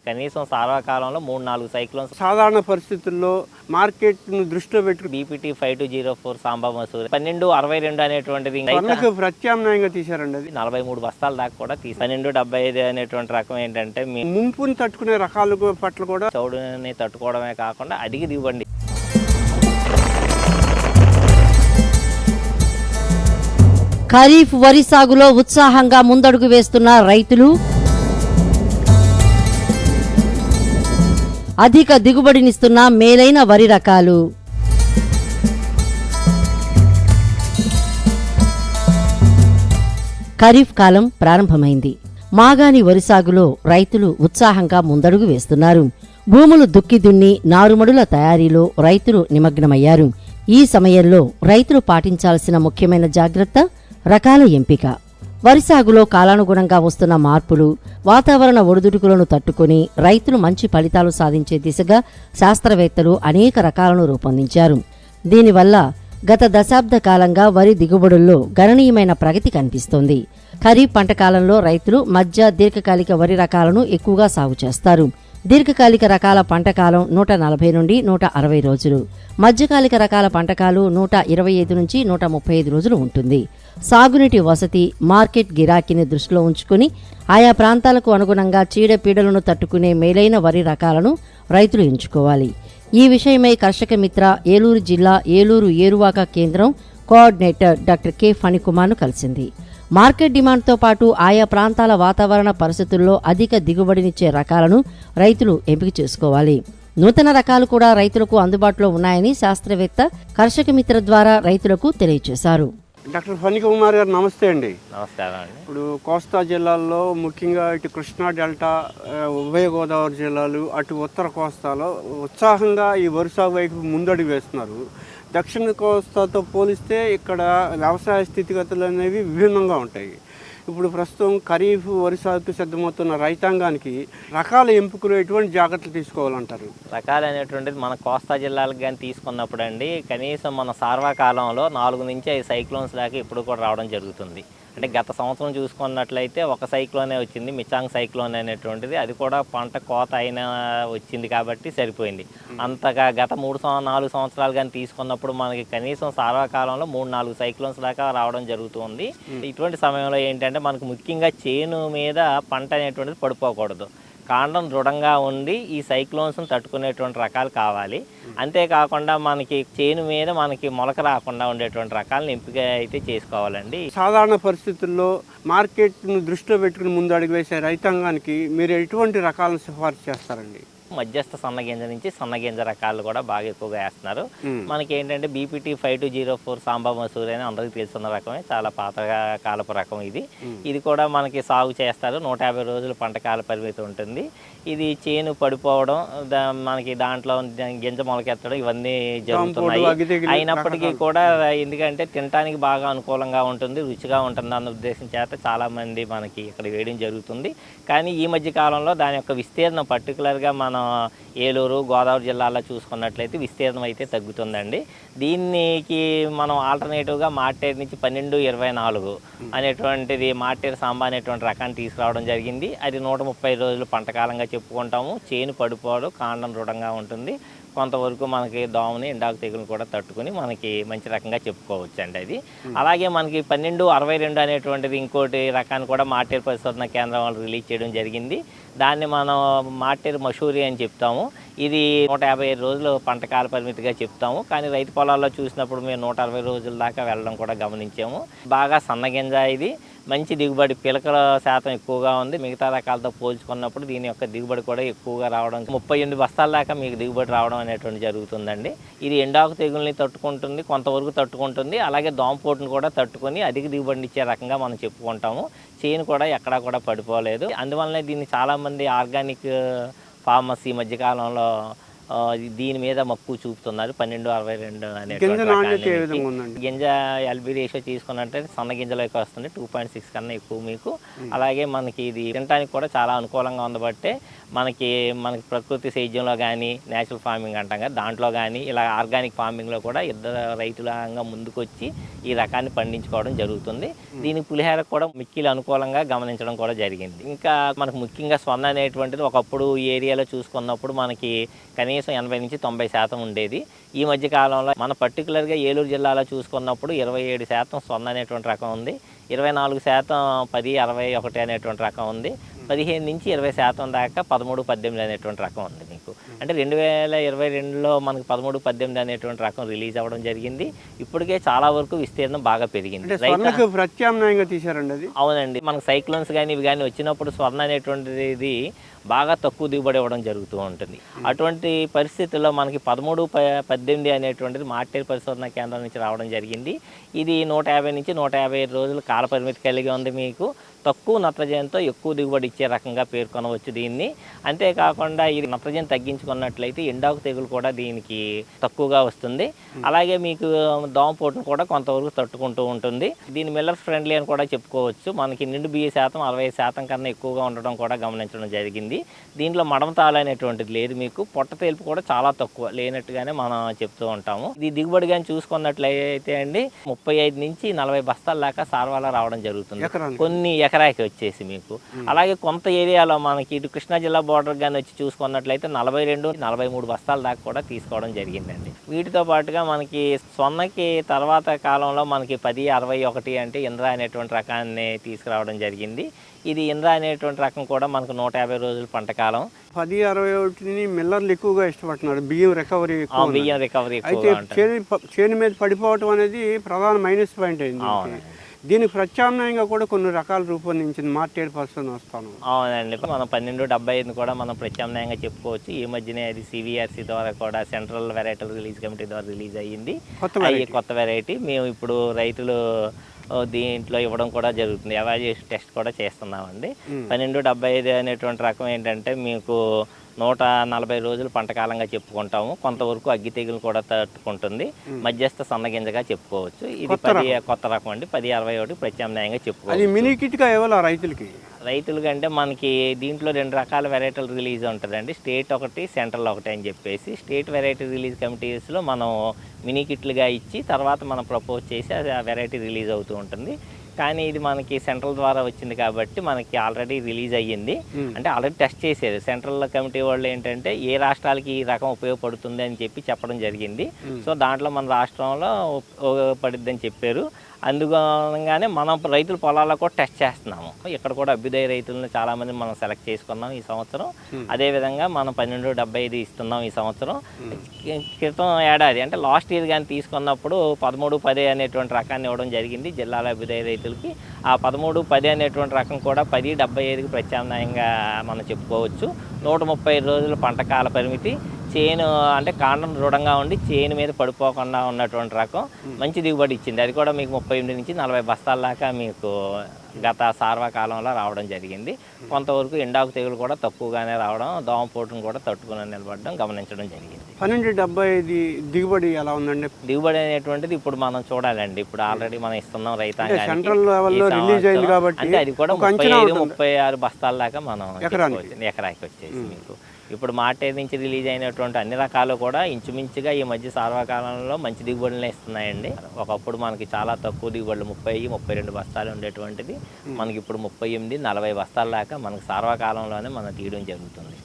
కనీసం సార్వకాలంలో మూడు నాలుగు సైక్లోన్స్ సాధారణ పరిస్థితుల్లో మార్కెట్ను దృష్టిలో పెట్టుకుని BPT five two zero four Samba Masuri పన్నెండు అరవై రెండు అనేటువంటిది ప్రత్యామ్నాయంగా తీశారండి అది. నలభై మూడు బస్తాల దాకా కూడా తీసి పన్నెండు డెబ్బై ఐదు అనేటువంటి రకం ఏంటంటే ముంపుని తట్టుకునే రకాల పట్ల కూడా చౌడుని తట్టుకోవడమే కాకుండా అడిగి దివ్వండి ఖరీఫ్ వరి సాగులో ఉత్సాహంగా ముందడుగు వేస్తున్న రైతులు అధిక దిగుబడినిస్తున్న మేలైన వరి రకాలు. ఖరీఫ్ కాలం ప్రారంభమైంది. మాగాణి వరి సాగులో రైతులు ఉత్సాహంగా ముందడుగు వేస్తున్నారు. భూములు దుక్కి దున్ని నారుమడుల తయారీలో రైతులు నిమగ్నమయ్యారు. ఈ సమయంలో రైతులు పాటించాల్సిన ముఖ్యమైన జాగ్రత్త రకాల ఎంపిక. వరి సాగులో కాలానుగుణంగా వస్తున్న మార్పులు వాతావరణ ఒడిదుడుకులను తట్టుకొని రైతులు మంచి ఫలితాలు సాధించే దిశగా శాస్త్రవేత్తలు అనేక రకాలను రూపొందించారు. దీనివల్ల గత దశాబ్ద కాలంగా వరి దిగుబడుల్లో గణనీయమైన ప్రగతి కనిపిస్తోంది. ఖరీఫ్ పంట కాలంలో రైతులు మధ్య దీర్ఘకాలిక వరి రకాలను ఎక్కువగా సాగు చేస్తారు. దీర్ఘకాలిక రకాల పంటకాలం నూట నలభై నుండి నూట అరవై రోజులు. మధ్యకాలిక రకాల పంటకాలు నూట ఇరవై ఐదు నుంచి నూట ముప్పై ఐదు రోజులు ఉంటుంది. సాగునీటి వసతి మార్కెట్ గిరాకీని దృష్టిలో ఉంచుకుని ఆయా ప్రాంతాలకు అనుగుణంగా చీడపీడలను తట్టుకునే మేలైన వరి రకాలను రైతులు ఎంచుకోవాలి. ఈ విషయమై కర్షక మిత్ర ఏలూరు జిల్లా ఏలూరు ఏరువాక కేంద్రం కోఆర్డినేటర్ డాక్టర్ కె. ఫణికుమార్ను కలిసింది. మార్కెట్ డిమాండ్తో పాటు ఆయా ప్రాంతాల వాతావరణ పరిస్థితుల్లో అధిక దిగుబడినిచ్చే రకాలను రైతులు ఎంపిక చేసుకోవాలి. నూతన రకాలు కూడా రైతులకు అందుబాటులో ఉన్నాయని శాస్త్రవేత్త కర్షక మిత్ర ద్వారా రైతులకు తెలియజేశారు డాక్టర్ ఫణి కుమార్ గారు నమస్తే అండి. నమస్కారం అండి. ఇప్పుడు కోస్తా జిల్లాల్లో ముఖ్యంగా ఇటు కృష్ణా డెల్టా ఉభయ గోదావరి జిల్లాలు అటు ఉత్తర కోస్తాలో ఉత్సాహంగా ఈ వరి సాగు వైపు ముందడుగు వేస్తున్నారు. దక్షిణ కోస్తాతో పోలిస్తే ఇక్కడ వ్యవసాయ స్థితిగతులు అనేవి విభిన్నంగా ఉంటాయి. ఇప్పుడు ప్రస్తుతం ఖరీఫ్ వరి సాగుకు సిద్ధమవుతున్న రైతాంగానికి రకాల ఎంపికలు ఎటువంటి జాగ్రత్తలు తీసుకోవాలంటారు. రకాలు అనేటువంటిది మన కోస్తా జిల్లాలకు కానీ తీసుకున్నప్పుడు అండి కనీసం మన సార్వకాలంలో నాలుగు నుంచి ఐదు సైక్లోన్స్ దాకా ఇప్పుడు కూడా రావడం జరుగుతుంది. అంటే గత సంవత్సరం చూసుకున్నట్లయితే ఒక సైక్లోనే వచ్చింది మిచాంగ్ సైక్లోన్ అనేటువంటిది. అది కూడా పంట కోత అయినా వచ్చింది కాబట్టి సరిపోయింది. అంతగా గత మూడు నాలుగు సంవత్సరాలు కానీ తీసుకున్నప్పుడు మనకి కనీసం సార్వకాలంలో మూడు నాలుగు సైక్లోన్స్ దాకా రావడం జరుగుతుంది. ఇటువంటి సమయంలో ఏంటంటే మనకు ముఖ్యంగా చేను మీద పంట అనేటువంటిది పడిపోకూడదు. కాండం దృఢంగా ఉండి ఈ సైక్లోన్స్ని తట్టుకునేటువంటి రకాలు కావాలి. అంతేకాకుండా మనకి చేను మీద మనకి మొలక రాకుండా ఉండేటువంటి రకాలను ఎంపిక అయితే చేసుకోవాలండి. సాధారణ పరిస్థితుల్లో మార్కెట్ను దృష్టిలో పెట్టుకుని ముందు అడుగు వేసే రైతాంగానికి మీరు ఎటువంటి రకాలను సిఫార్సు చేస్తారండి? మధ్యస్థ సన్నగింజ నుంచి సన్నగింజ రకాలు కూడా బాగా ఎక్కువగా వేస్తున్నారు. మనకి ఏంటంటే BPT five two zero four Samba Masuri అని అందరికీ తెలుసున్న రకమే చాలా పాతగా కాలపు రకం ఇది. ఇది కూడా మనకి సాగు చేస్తారు నూట యాభై రోజులు పంట కాల పరిమితి ఉంటుంది. ఇది చేను పడిపోవడం దా- మనకి దాంట్లో గింజ మొలకెత్తడం ఇవన్నీ జరుగుతున్నాయి. అయినప్పటికీ కూడా ఎందుకంటే తినడానికి బాగా అనుకూలంగా ఉంటుంది రుచిగా ఉంటుంది అన్న ఉద్దేశం చేత చాలా మంది మనకి ఇక్కడ వేయడం జరుగుతుంది. కానీ ఈ మధ్య కాలంలో దాని యొక్క విస్తీర్ణం పర్టికులర్గా మనం ఏలూరు గోదావరి జిల్లాలో చూసుకున్నట్లయితే విస్తీర్ణం అయితే తగ్గుతుందండి. దీనికి మనం ఆల్టర్నేటివ్గా మార్టేర్ నుంచి పన్నెండు ఇరవై నాలుగు అనేటువంటిది మార్టేర్ సాంబా అనేటువంటి రకాన్ని తీసుకురావడం జరిగింది. అది నూట ముప్పై రోజులు పంటకాలంగా చెప్పుకుంటాము. చేను పడిపోవడం కాండం దృఢంగా ఉంటుంది. కొంతవరకు మనకి దోమని ఎండాకు తెగులు కూడా తట్టుకుని మనకి మంచి రకంగా చెప్పుకోవచ్చు అండి అది అలాగే మనకి పన్నెండు అరవై రెండు అనేటువంటిది ఇంకోటి రకాన్ని కూడా మార్టేర్ పరిశోధన కేంద్రం వాళ్ళు రిలీజ్ చేయడం జరిగింది. దాన్ని మనం మార్టేర్ మషూరి అని చెప్తాము. ఇది నూట యాభై ఐదు రోజులు పంటకాల పరిమితిగా చెప్తాము. కానీ రైతు పొలాల్లో చూసినప్పుడు మేము నూట అరవై రోజుల దాకా వెళ్ళడం కూడా గమనించాము. బాగా సన్నగింజ ఇది. మంచి దిగుబడి పిలకల శాతం ఎక్కువగా ఉంది. మిగతా రకాలతో పోల్చుకున్నప్పుడు దీని యొక్క దిగుబడి కూడా ఎక్కువగా రావడం ముప్పై ఎనిమిది బస్తాల దాకా మీకు దిగుబడి రావడం అనేటువంటి జరుగుతుందండి. ఇది ఎండాకు తెగుల్ని తట్టుకుంటుంది కొంతవరకు తట్టుకుంటుంది. అలాగే దోమపోటును కూడా తట్టుకొని అధిక దిగుబడిని ఇచ్చే రకంగా మనం చెప్పుకుంటాము. చేను కూడా ఎక్కడా కూడా పడిపోలేదు. అందువల్లనే దీన్ని చాలామంది ఆర్గానిక్ ఫార్మర్స్ ఈ మధ్యకాలంలో దీని మీద మక్కువ చూపుతున్నారు. పన్నెండు అరవై రెండు ఉందండి? గింజ ఎల్బి రేషియో తీసుకున్నట్టే సన్న గింజలోకి వస్తుంది. టూ పాయింట్ సిక్స్ కన్నా ఎక్కువ మీకు. అలాగే మనకి ఇది తినడానికి కూడా చాలా అనుకూలంగా ఉంది. బట్టే మనకి మనకి ప్రకృతి సేద్యంలో కానీ నేచురల్ ఫార్మింగ్ అంటాం కదా దాంట్లో కానీ ఇలా ఆర్గానిక్ ఫార్మింగ్లో కూడా ఇద్దరు రైతులంగా ముందుకొచ్చి ఈ రకాన్ని పండించుకోవడం జరుగుతుంది. దీనికి పులిహేరకు కూడా మిక్కిలు అనుకూలంగా గమనించడం కూడా జరిగింది. ఇంకా మనకు ముఖ్యంగా స్వర్ణ అనేటువంటిది ఒకప్పుడు ఈ ఏరియాలో చూసుకున్నప్పుడు మనకి కనీసం ఎనభై నుంచి తొంభై శాతం ఉండేది. ఈ మధ్య కాలంలో మన పర్టికులర్గా ఏలూరు జిల్లాలో చూసుకున్నప్పుడు ఇరవై ఏడు శాతం సొన్న అనేటువంటి రకం ఉంది. ఇరవై నాలుగు శాతం పది అరవై ఒకటి అనేటువంటి రకం ఉంది. పదిహేను నుంచి ఇరవై శాతం దాకా పదమూడు పద్దెనిమిది అనేటువంటి రకం ఉంది. అంటే రెండు వేల ఇరవై రెండులో మనకి పదమూడు పద్దెనిమిది అనేటువంటి రకం రిలీజ్ అవ్వడం జరిగింది. ఇప్పటికే చాలా వరకు విస్తీర్ణం బాగా పెరిగింది. ప్రత్యామ్నాయంగా తీశారండి అది? అవునండి. మనకు సైక్లోన్స్ కానీ ఇవి కానీ వచ్చినప్పుడు స్వర్ణ అనేటువంటిది బాగా తక్కువ దిగుబడి ఇవ్వడం జరుగుతూ ఉంటుంది. అటువంటి పరిస్థితుల్లో మనకి పదమూడు ప పద్దెనిమిది అనేటువంటిది మార్టేర్ పరిశోధన కేంద్రం నుంచి రావడం జరిగింది. ఇది నూట యాభై నుంచి నూట యాభై ఐదు రోజులు కాల పరిమితి కలిగి ఉంది మీకు. తక్కువ నత్రజనితో ఎక్కువ దిగుబడి ఇచ్చే రకంగా పేర్కొనవచ్చు దీన్ని. అంతేకాకుండా ఇది నత్రజని తగ్గించుకున్నట్లయితే ఎండాకు తెగులు కూడా దీనికి తక్కువగా వస్తుంది. అలాగే మీకు దోమపోటును కూడా కొంతవరకు తట్టుకుంటూ ఉంటుంది. దీని మిల్లర్ ఫ్రెండ్లీ అని కూడా చెప్పుకోవచ్చు. మనకి నిండు బియ్య శాతం అరవై శాతం కన్నా ఎక్కువగా ఉండడం కూడా గమనించడం జరిగింది. దీంట్లో మడమతాలు అనేటువంటిది లేదు మీకు. పొట్ట తేలుపు కూడా చాలా తక్కువ లేనట్టుగానే మనం చెప్తూ ఉంటాము. ఇది దిగుబడి కానీ చూసుకున్నట్లయితే అండి ముప్పై ఐదు నుంచి నలభై బస్తాల దాకా సార్వాలా రావడం జరుగుతుంది. కొన్ని ఎకరాకి వచ్చేసి మీకు. అలాగే కొంత ఏరియాలో మనకి ఇటు కృష్ణా జిల్లా బార్డర్ కానీ వచ్చి చూసుకున్నట్లయితే నలభై రెండు నలభై మూడు బస్తాల దాకా కూడా తీసుకోవడం జరిగిందండి. వీటితో పాటుగా మనకి సొన్నకి తర్వాత కాలంలో మనకి పది అరవై ఒకటి అంటే ఇంద్ర అనేటువంటి రకాన్ని తీసుకురావడం జరిగింది. ఇది ఇంద్ర అనేటువంటి రకం కూడా మనకు నూట యాభై రోజుల పంట కాలం. పది అరవై ఒకటిని మిల్లర్లు ఎక్కువగా ఇష్టపడుతున్నారు. బియ్యం రికవరీ. బియ్యం రికవరీ అయితే చేను చేను మీద పడిపోవటం అనేది ప్రధాన మైనస్ పాయింట్ అయింది. దీనికి. ప్రత్యామ్నాయంగా కూడా కొన్ని రకాలు రూపొందించింది మార్టెడ్ పర్సన్ వస్తాను. అవునండి. మనం పన్నెండు డెబ్బై ఐదుని కూడా మనం ప్రత్యామ్నాయంగా చెప్పుకోవచ్చు. ఈ మధ్యనే అది సివిఆర్సి ద్వారా కూడా సెంట్రల్ వెరైటీల రిలీజ్ కమిటీ ద్వారా రిలీజ్ అయ్యింది. కొత్త వెరైటీ మేము ఇప్పుడు రైతులు దీంట్లో ఇవ్వడం కూడా జరుగుతుంది. ఎవాల్యుయేషన్ టెస్ట్ కూడా చేస్తున్నామండి. పన్నెండు డెబ్బై ఐదు అనేటువంటి రకం ఏంటంటే మీకు నూట నలభై రోజులు పంటకాలంగా చెప్పుకుంటాము. కొంతవరకు అగ్గి తెగులు కూడా తట్టుకుంటుంది. మధ్యస్థ సన్నగింజగా చెప్పుకోవచ్చు. ఇది పది కొత్త రకం అండి. పది అరవై ఒకటి ప్రత్యామ్నాయంగా అది చెప్పుకోవచ్చు మినీ కిట్గా ఇవ్వాలి రైతులకి? రైతులు కంటే మనకి దీంట్లో రెండు రకాల వెరైటీలు రిలీజ్ ఉంటుందండి. స్టేట్ ఒకటి సెంట్రల్ ఒకటి అని చెప్పేసి స్టేట్ వెరైటీ రిలీజ్ కమిటీస్లో మనం మినీ కిట్లుగా ఇచ్చి తర్వాత మనం ప్రపోజ్ చేసి అది ఆ వెరైటీ రిలీజ్ అవుతూ ఉంటుంది. కానీ ఇది మనకి సెంట్రల్ ద్వారా వచ్చింది కాబట్టి మనకి ఆల్రెడీ రిలీజ్ అయ్యింది. మ్మ్. అంటే ఆల్రెడీ టెస్ట్ చేసేది. సెంట్రల్ కమిటీ వాళ్ళు ఏంటంటే ఏ రాష్ట్రాలకి ఈ రకం ఉపయోగపడుతుంది అని చెప్పి చెప్పడం జరిగింది. సో దాంట్లో మన రాష్ట్రంలో ఉపయోగపడుద్ది అని చెప్పారు. అందుగానే మనం రైతుల పొలాల్లో కూడా టెస్ట్ చేస్తున్నాము. ఇక్కడ కూడా అభ్యుదయ రైతులను చాలా మంది మనం సెలెక్ట్ చేసుకున్నాం ఈ సంవత్సరం. అదే విధంగా మనం పన్నెండు డెబ్బై ఐదు ఇస్తున్నాం ఈ సంవత్సరం. క్రితం ఏడాది అంటే లాస్ట్ ఇయర్ కానీ తీసుకున్నప్పుడు పదమూడు పది అనేటువంటి రకాన్ని ఇవ్వడం జరిగింది జిల్లాల అభ్యుదయ రైతులకి. ఆ పదమూడు పది అనేటువంటి రకం కూడా పది డెబ్బై ఐదుకి ప్రత్యామ్నాయంగా మనం చెప్పుకోవచ్చు. నూట ముప్పై రోజుల పంట కాల పరిమితి చేను అంటే కాండం దృఢంగా ఉండి చేను మీద పడిపోకుండా ఉన్నటువంటి రకం మంచి దిగుబడి ఇచ్చింది. అది కూడా మీకు ముప్పై ఎనిమిది నుంచి నలభై బస్తాల దాకా మీకు గత సార్వకాలంలో రావడం జరిగింది. కొంతవరకు ఎండాకు తెగులు కూడా తక్కువగానే రావడం దోమపోటును కూడా తట్టుకుని నిలబడడం గమనించడం జరిగింది. పన్నెండు డెబ్బై ఐదు దిగుబడి ఎలా ఉందండి? దిగుబడి అనేటువంటిది ఇప్పుడు మనం చూడాలండి. ఇప్పుడు ఆల్రెడీ మనం ఇస్తున్నాం రైతాంగానికి. సెంట్రల్ లెవెల్లో రిలీజ్ అయింది. కాబట్టి అంటే అది కూడా ముప్పై ఐదు. ముప్పై ఆరు బస్తాల దాకా మనం. ఎకరానికి. వచ్చేసి మీకు. ఇప్పుడు మార్టే నుంచి రిలీజ్ అయినటువంటి అన్ని రకాలు కూడా ఇంచుమించుగా ఈ మధ్య సార్వకాలంలో మంచి దిగుబడులనే ఇస్తున్నాయండి. ఒకప్పుడు మనకి చాలా తక్కువ దిగుబడులు ముప్పై ముప్పై రెండు బస్తాలు ఉండేటువంటిది. మనకి ఇప్పుడు ముప్పై ఎనిమిది నలభై బస్తాల దాకా మనకి సార్వకాలంలోనే మనం తీయడం జరుగుతుంది.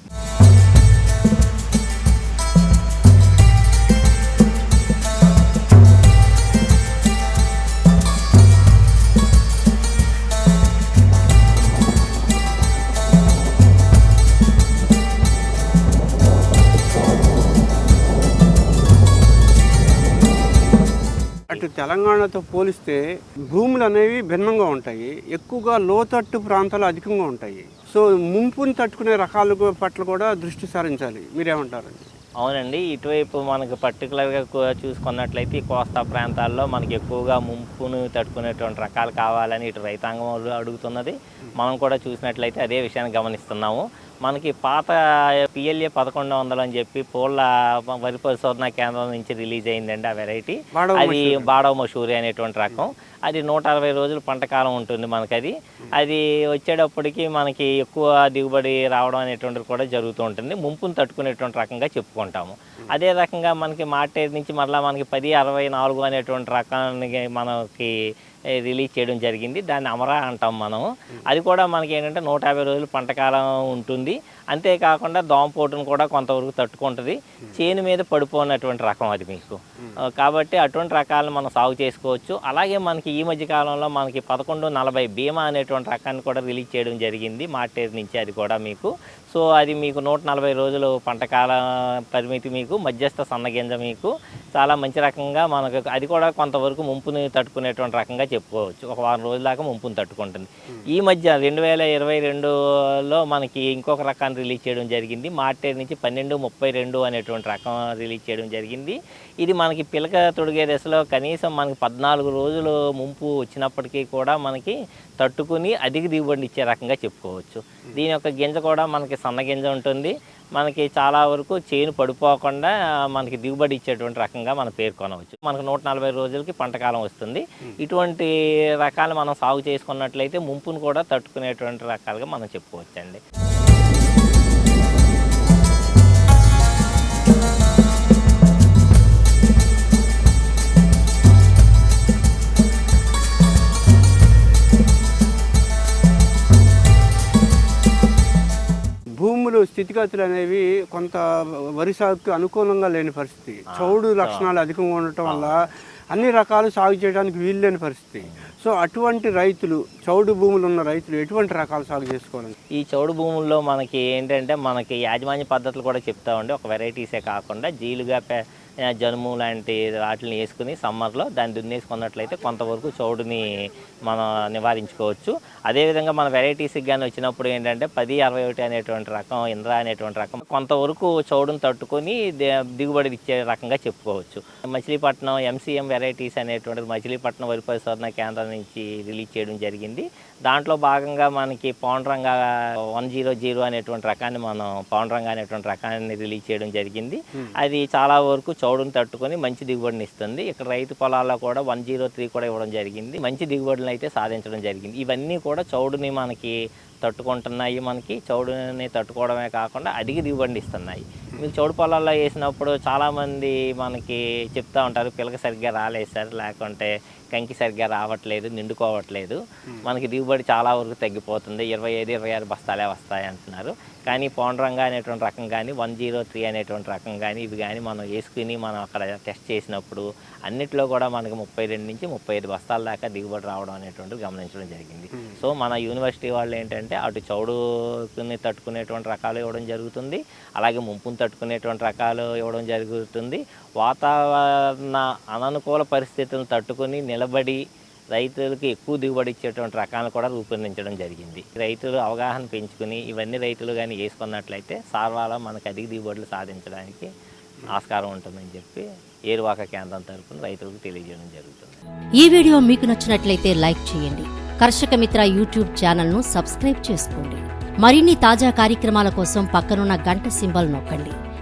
తెలంగాణతో పోలిస్తే భూములు అనేవి భిన్నంగా ఉంటాయి. ఎక్కువగా లోతట్టు ప్రాంతాలు అధికంగా ఉంటాయి. సో ముంపుని తట్టుకునే రకాల పట్ల కూడా దృష్టి సారించాలి. మీరేమంటారండి? అవునండి. ఇటువైపు మనకు పర్టికులర్గా చూసుకున్నట్లయితే ఈ కోస్తా ప్రాంతాల్లో మనకి ఎక్కువగా ముంపును తట్టుకునేటువంటి రకాలు కావాలని ఇటు రైతాంగం అడుగుతున్నది. మనం కూడా చూసినట్లయితే అదే విషయాన్ని గమనిస్తున్నాము. మనకి పాత పిఎల్ఏ పదకొండు వందలు అని చెప్పి పూల వరి పరిశోధన కేంద్రం నుంచి రిలీజ్ అయిందండి ఆ వెరైటీ. అది బాడవ మషూరి అనేటువంటి రకం. అది నూట అరవై రోజులు పంట కాలం ఉంటుంది మనకి అది అది వచ్చేటప్పటికి మనకి ఎక్కువ దిగుబడి రావడం అనేటువంటిది కూడా జరుగుతూ ఉంటుంది. ముంపును తట్టుకునేటువంటి రకంగా చెప్పుకుంటాము. అదే రకంగా మనకి మార్టేజ్ నుంచి మళ్ళీ మనకి పది అరవై నాలుగు అనేటువంటి రకానికి మనకి రిలీజ్ చేయడం జరిగింది. దాన్ని అమరా అంటాం మనం. అది కూడా మనకి ఏంటంటే నూట యాభై రోజులు పంటకాలం ఉంటుంది. అంతేకాకుండా దోమపోటును కూడా కొంతవరకు తట్టుకుంటుంది. చేను మీద పడిపోయినటువంటి రకం అది మీకు. ఆ, కాబట్టి అటువంటి రకాలను మనం సాగు చేసుకోవచ్చు. అలాగే మనకి ఈ మధ్య కాలంలో మనకి పదకొండు నలభై బీమా అనేటువంటి రకాన్ని కూడా రిలీజ్ చేయడం జరిగింది మార్టేజ్ నుంచి అది కూడా మీకు. సో అది మీకు నూట నలభై రోజులు పంటకాల పరిమితి మీకు మధ్యస్థ సన్నగింజ మీకు. చాలా మంచి రకంగా మనకు అది కూడా కొంతవరకు ముంపుని తట్టుకునేటువంటి రకంగా చెప్పుకోవచ్చు. ఒక వారం రోజుల దాకా ముంపుని తట్టుకుంటుంది. ఈ మధ్య రెండు వేల ఇరవై రెండులో మనకి ఇంకొక రకాన్ని రిలీజ్ చేయడం జరిగింది. మార్టేర్ నుంచి పన్నెండు ముప్పై రెండు అనేటువంటి రకం రిలీజ్ చేయడం జరిగింది. ఇది మనకి పిలక తొడిగే దశలో కనీసం మనకి పద్నాలుగు రోజులు ముంపు వచ్చినప్పటికీ కూడా మనకి తట్టుకుని అధిక దిగుబడిని ఇచ్చే రకంగా చెప్పుకోవచ్చు. దీని యొక్క గింజ కూడా మనకి సన్న గింజ ఉంటుంది. మనకి చాలా వరకు చేను పడిపోకుండా మనకి దిగుబడి ఇచ్చేటువంటి రకంగా మనం పేర్కొనవచ్చు. మనకు నూట నలభై రోజులకి పంటకాలం వస్తుంది. ఇటువంటి రకాలు మనం సాగు చేసుకున్నట్లయితే ముంపును కూడా తట్టుకునేటువంటి రకాలుగా మనం చెప్పుకోవచ్చండి. భూములు స్థితిగతులు అనేవి కొంత వరి సాగుకు అనుకూలంగా లేని పరిస్థితి. చౌడు లక్షణాలు అధికంగా ఉండటం వల్ల అన్ని రకాలు సాగు చేయడానికి వీలు లేని పరిస్థితి. సో అటువంటి రైతులు చౌడు భూములు ఉన్న రైతులు ఎటువంటి రకాలు సాగు చేసుకోవాలి? ఈ చౌడు భూముల్లో మనకి ఏంటంటే మనకి యాజమాన్య పద్ధతులు కూడా చెప్తామండి ఒక వెరైటీసే కాకుండా జీలుగా జనుము లాంటి వాటిని వేసుకుని సమ్మర్లో దాన్ని దున్నేసుకున్నట్లయితే కొంతవరకు చౌడుని మనం నివారించుకోవచ్చు. అదేవిధంగా మన వెరైటీస్కి కానీ వచ్చినప్పుడు ఏంటంటే పది అరవై ఒకటి అనేటువంటి రకం ఇంద్ర అనేటువంటి రకం కొంతవరకు చౌడుని తట్టుకొని దిగుబడి ఇచ్చే రకంగా చెప్పుకోవచ్చు. మచిలీపట్నం ఎంసీఎం వెరైటీస్ అనేటువంటిది మచిలీపట్నం వరి పరిశోధన కేంద్రం నుంచి రిలీజ్ చేయడం జరిగింది. దాంట్లో భాగంగా మనకి పౌండ్రంగా వన్ జీరో జీరో అనేటువంటి రకాన్ని మనం పౌండ్రంగా అనేటువంటి రకాన్ని రిలీజ్ చేయడం జరిగింది. అది చాలా వరకు చౌడుని తట్టుకొని మంచి దిగుబడిని ఇస్తుంది. ఇక్కడ రైతు పొలాల్లో కూడా వన్ జీరో త్రీ కూడా ఇవ్వడం జరిగింది. మంచి దిగుబడులను అయితే సాధించడం జరిగింది. ఇవన్నీ కూడా చౌడుని మనకి తట్టుకుంటున్నాయి మనకి. చౌడుని తట్టుకోవడమే కాకుండా అధిక దిగుబడిని ఇస్తున్నాయి. మీరు చౌడు పొలాల్లో వేసినప్పుడు చాలామంది మనకి చెప్తా ఉంటారు పిల్లక సరిగ్గా రాలేదు సార్ లేకుంటే కంకి సరిగ్గా రావట్లేదు నిండుకోవట్లేదు. మనకి దిగుబడి చాలా వరకు తగ్గిపోతుంది. ఇరవై ఐదు ఇరవై ఆరు బస్తాలే వస్తాయి అంటున్నారు. కానీ పౌండ్రంగా అనేటువంటి రకం కానీ వన్ జీరో త్రీ అనేటువంటి రకం కానీ ఇవి కానీ మనం వేసుకుని మనం అక్కడ టెస్ట్ చేసినప్పుడు అన్నిట్లో కూడా మనకి ముప్పై రెండు నుంచి ముప్పై ఐదు బస్తాల దాకా దిగుబడి రావడం అనేటువంటిది గమనించడం జరిగింది. సో మన యూనివర్సిటీ వాళ్ళు ఏంటంటే అటు చౌడుని తట్టుకునేటువంటి రకాలు ఇవ్వడం జరుగుతుంది. అలాగే ముంపుని తట్టుకునేటువంటి రకాలు ఇవ్వడం జరుగుతుంది. వాతావరణ అననుకూల పరిస్థితులను తట్టుకుని నిలబడి రైతులకు ఎక్కువ దిగుబడి ఇచ్చేటువంటి రకాలను కూడా రూపొందించడం జరిగింది. రైతులు అవగాహన పెంచుకుని ఇవన్నీ రైతులు కానీ వేసుకున్నట్లయితే సార్వాలో మనకు అధిక దిగుబడులు సాధించడానికి ఆస్కారం ఉంటుందని చెప్పి ఏరువాక కేంద్రం తరఫున రైతులకు తెలియజేయడం జరుగుతుంది. ఈ వీడియో మీకు నచ్చినట్లయితే లైక్ చేయండి. కర్షక మిత్ర యూట్యూబ్ ఛానల్ను సబ్స్క్రైబ్ చేసుకోండి. మరిన్ని తాజా కార్యక్రమాల కోసం పక్కనున్న గంట సింబల్ నొక్కండి.